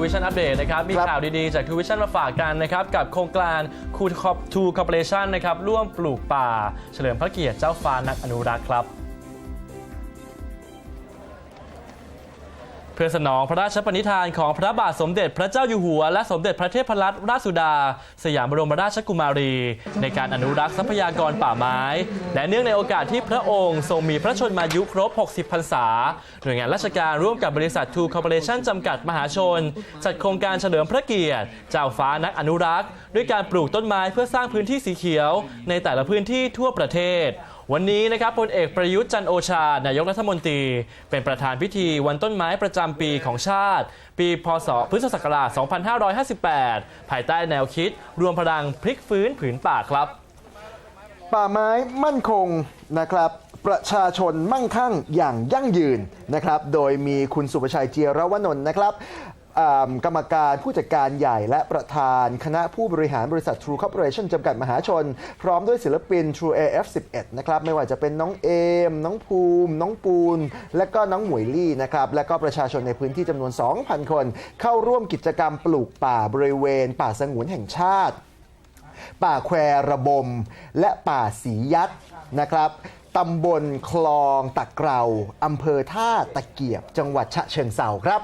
ที่ทูวิชั่นอัปเดตนะครับ มีครับข่าวดีๆ จากทูวิชั่นมาฝากกันนะครับ กับโครงการคูทูคอร์ปอเรชันนะครับ ร่วมปลูกป่า เฉลิมพระเกียรติเจ้าฟ้านักอนุรักษ์ครับ พื่อสนองพระราชปณิธานของพระบาทสมเด็จพระเจ้าอยู่หัว และสมเด็จพระเทพรัตนราชสุดา สยามบรมราชกุมารี ในการอนุรักษ์ทรัพยากรป่าไม้ และเนื่องในโอกาสที่พระองค์ทรงมีพระชนมายุครบ 60 พรรษา หน่วยงานราชการร่วมกับบริษัททูคอร์ปอเรชั่นจำกัดมหาชน จัดโครงการเฉลิมพระเกียรติ เจ้าฟ้านักอนุรักษ์ ด้วยการปลูกต้นไม้เพื่อสร้างพื้นที่สีเขียว ในแต่ละพื้นที่ทั่วประเทศ วันนี้นะครับพลเอกประยุทธ์จันโอชา นายกรัฐมนตรี เป็นประธานพิธีวันต้นไม้ประจำปีของชาติ ปีพศพุทธศักราช 2558 ภายใต้แนวคิด รวมพลังพลิกฟื้นผืนป่าครับ ป่าไม้มั่นคงนะครับประชาชนมั่งคั่งอย่างยั่งยืนนะครับ โดยมีคุณสุประชัยเจียรวนนท์นะครับ กรรมการผู้จัดการใหญ่และประธานคณะผู้บริหารบริษัท True Corporation จำกัดมหาชน พร้อมด้วยศิลปิน True AF 11 นะครับไม่ว่าจะเป็นน้องเอม น้องภูมิ น้องปูน และก็น้องหมวยลี่นะครับและก็ประชาชนในพื้นที่จำนวน 2,000 คน เข้าร่วมกิจกรรมปลูกป่าบริเวณ ป่าสงวนแห่งชาติ ป่าแควระบม และป่าสียัดนะครับตำบลคลองตะเกราอำเภอท่าตะเกียบ จังหวัดฉะเชิงเซาครับ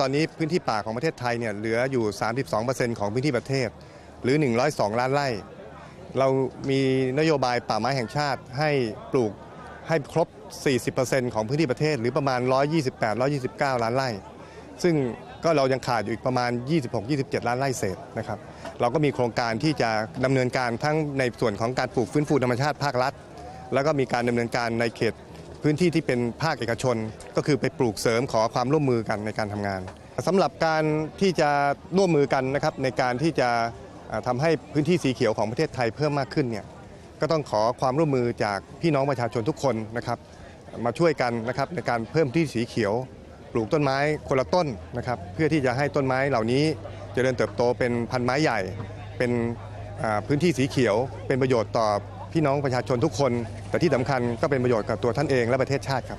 ตอนนี้พื้นที่ป่าของประเทศไทยเนี่ยเหลืออยู่ 32%ของพื้นที่ประเทศ หรือ 102 ล้านไร่ เรามีนโยบายป่าไม้แห่งชาติให้ปลูกให้ครบ 40%ของพื้นที่ประเทศ หรือประมาณ 128-129 ล้านไร่ ซึ่งก็เรายังขาดอยู่อีกประมาณ 26-27 ล้านไร่เศษนะครับ เราก็มีโครงการที่จะดำเนินการทั้งในส่วนของการปลูกฟื้นฟูธรรมชาติภาครัฐ แล้วก็มีการดำเนินการในเขต พื้นที่ที่เป็นภาคเอกชน ก็คือไปปลูกเสริมขอความร่วมมือกันในการทำงานสำหรับการที่จะร่วมมือกันนะครับในการที่จะเอ่อทำให้พื้นที่สีเขียวของประเทศไทยเพิ่มมากขึ้นเนี่ยก็ต้องขอความร่วมมือจากพี่น้องประชาชนทุกคนนะครับ มาช่วยกันนะครับในการเพิ่มที่สีเขียว ปลูกต้นไม้คนละต้นนะครับ เพื่อที่จะให้ต้นไม้เหล่านี้จเจริญเติบโตเป็นพันไม้ใหญ่ เป็นพื้นที่สีเขียว เป็นประโยชน์ต่อ พี่น้องประชาชนทุกคน แต่ที่สำคัญก็เป็นประโยชน์กับตัวท่านเองและประเทศชาติครับ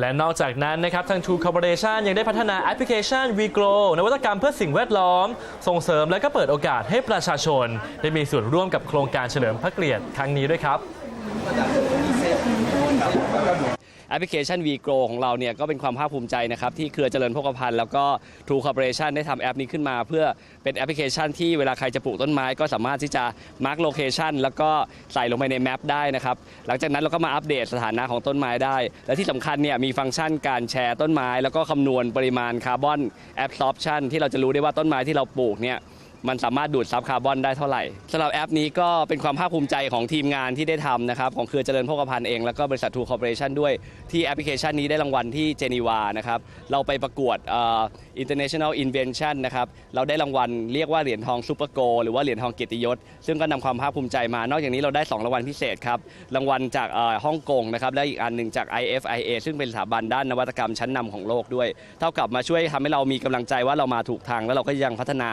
และนอกจากนั้นนะครับทาง True Corporation ยังได้พัฒนาแอปพลิเคชัน WeGrow นวัตกรรมเพื่อสิ่งแวดล้อม ส่งเสริมและก็เปิดโอกาสให้ประชาชน ได้มีส่วนร่วมกับโครงการเฉลิมพระเกียรติครั้งนี้ด้วยครับ แอปพลิเคชัน VGrow ของเราเนี่ยก็เป็นความภาคภูมิใจนะครับที่เครือเจริญโภคภัณฑ์แล้วก็ True Corporation ได้ทำแอปนี้ขึ้นมา เพื่อเป็นแอปพลิเคชันที่เวลาใครจะปลูกต้นไม้ ก็สามารถที่จะมาร์กโลเคชันแล้วก็ใส่ลงไปในแมปได้นะครับหลังจากนั้นเราก็มาอัปเดตสถานะของต้นไม้ได้ และที่สำคัญเนี่ยมีฟังก์ชันการแชร์ต้นไม้ แล้วก็คำนวณปริมาณคาร์บอนแอบซอ p ชันที่เราจะรู้ได้ว่าต้นไม้ที่เราปลูกเนี่ย มันสามารถดูดซับคาร์บอนได้เท่าไหร่สำหรับแอปนี้ก็เป็นความภาคภูมิใจของทีมงานที่ได้ทำนะครับของเครือเจริญโภคภัณฑ์เองแล้วก็บริษัททูคอร์ปอเรชันด้วยที่แอปพลิเคชันนี้ได้รางวัลที่เจนีวานะครับเราไปประกวดเอ่อ international invention นะครับเราได้รางวัลเรียกว่าเหรียญทองซูเปอร์โกหรือว่าเหรียญทองเกียรติยศ ซึ่งก็นำความภาคภูมิใจมา นอกจากนี้เราได้ 2 รางวัลพิเศษครับรางวัลจากฮ่องกงนะครับและอีกอันหนึ่งจาก IFIA ซึ่งเป็นสถาบันด้านนวัตกรรมชั้นนำของโลกด้วย เท่ากับมาช่วยทำให้เรามีกำลังใจว่าเรามาถูกทางแล้วเราก็ยังพัฒนา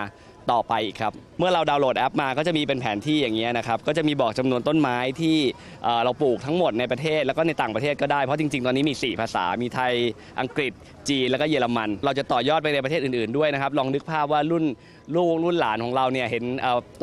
ต่อไปอีกครับ เมื่อเราดาวน์โหลดแอปมาก็จะมีเป็นแผนที่อย่างเงี้ยนะครับ ก็จะมีบอกจำนวนต้นไม้ที่เราปลูกทั้งหมดในประเทศแล้วก็ในต่างประเทศก็ได้ เพราะจริง ๆ ตอนนี้มี 4 ภาษา มีไทย อังกฤษ จีน แล้วก็เยอรมัน เราจะต่อยอดไปในประเทศอื่นๆด้วยนะครับ ลองนึกภาพว่ารุ่นลูกรุ่นหลานของเราเนี่ยเห็น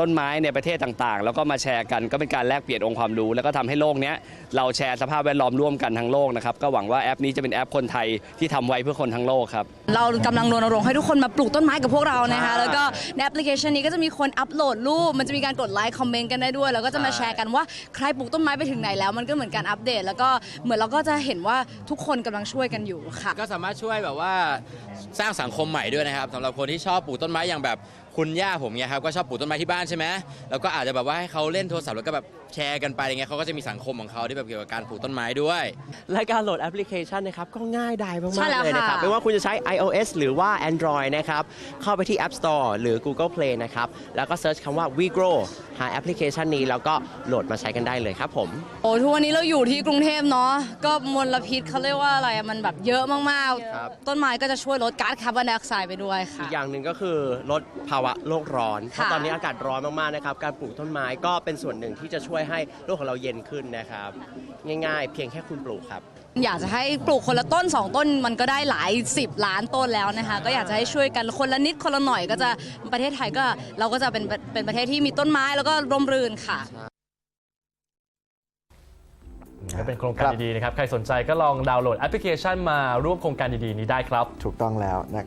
ต้นไม้ในประเทศต่างๆ แล้วก็มาแชร์กันก็เป็นการแลกเปลี่ยนองค์ความรู้ แล้วก็ทำให้โลกเนี้ยเราแชร์สภาพแวดล้อมร่วมกันทั้งโลกนะครับก็หวังว่าแอปนี้จะเป็นแอปคนไทยที่ทำไว้เพื่อคนทั้งโลกครับเรากำลังรณรงค์ให้ทุกคนมาปลูกต้นไม้กับพวกเรานะคะแล้วก็แอปพลิเคชันนี้ก็จะมีคนอัปโหลดรูป มันจะมีการกดไลค์คอมเมนต์กันได้ด้วย แล้วก็จะมาแชร์กันว่าใครปลูกต้นไม้ไปถึงไหนแล้ว มันก็เหมือนการอัปเดต แล้วก็เหมือนเราก็จะเห็นว่าทุกคนกำลังช่วยกันอยู่ค่ะ ก็สามารถช่วยแบบว่าสร้างสังคมใหม่ด้วยนะครับสำหรับคนที่ชอบปลูกต้นไม้อย่างแบบคุณย่าผมเนี่ยครับก็ชอบปลูกต้นไม้ที่บ้านใช่ไหมแล้วก็อาจจะแบบว่าให้เขาเล่นโทรศัพท์แล้วก็แบบ แชร์กันไปอย่างเงี้ยเขาก็จะมีสังคมของเขาที่แบบเกี่ยวกับการปลูกต้นไม้ด้วย และการโหลดแอปพลิเคชันนะครับก็ง่ายดายใช่มากแล้วๆเลยนะครับค่ะ ไม่ว่าคุณจะใช้ iOS หรือว่า Android นะครับเข้าไปที่ App Store หรือ Google Play นะครับแล้วก็เซิร์ชคำว่า WeGrow หาแอปพลิเคชันนี้แล้วก็โหลดมาใช้กันได้เลยครับผม โอ้ทุกวันนี้เราอยู่ที่กรุงเทพเนาะก็มลพิษเขาเรียกว่าอะไรอะมันแบบเยอะมากครับ ๆ ต้นไม้ก็จะช่วยลดก๊าซคาร์บอนไดออกไซด์ไปด้วยค่ะ อีกอย่างหนึ่งก็คือลดภาวะโลกร้อน เพราะค่ะตอนนี้อากาศร้อนมาก ๆ นะครับ การปลูกต้นไม้ก็เป็นส่วนหนึ่งที่จะช่วยให้โลกของเราเย็นขึ้นนะครับ ง่ายๆ เพียงแค่คุณปลูกครับ อยากจะให้ปลูกคนละต้น 2 ต้นมันก็ได้หลาย 10 ล้านต้นแล้วนะคะ ก็อยากจะให้ช่วยกันคนละนิดคนละหน่อยก็จะประเทศไทยก็เราก็จะเป็นเป็นประเทศที่มีต้นไม้แล้วก็ร่มรื่นค่ะก็เป็นโครงการครับดีๆนะครับ ใครสนใจก็ลองดาวน์โหลดแอปพลิเคชันมาร่วมโครงการดีๆนี้ได้ครับ ถูกต้องแล้วนะ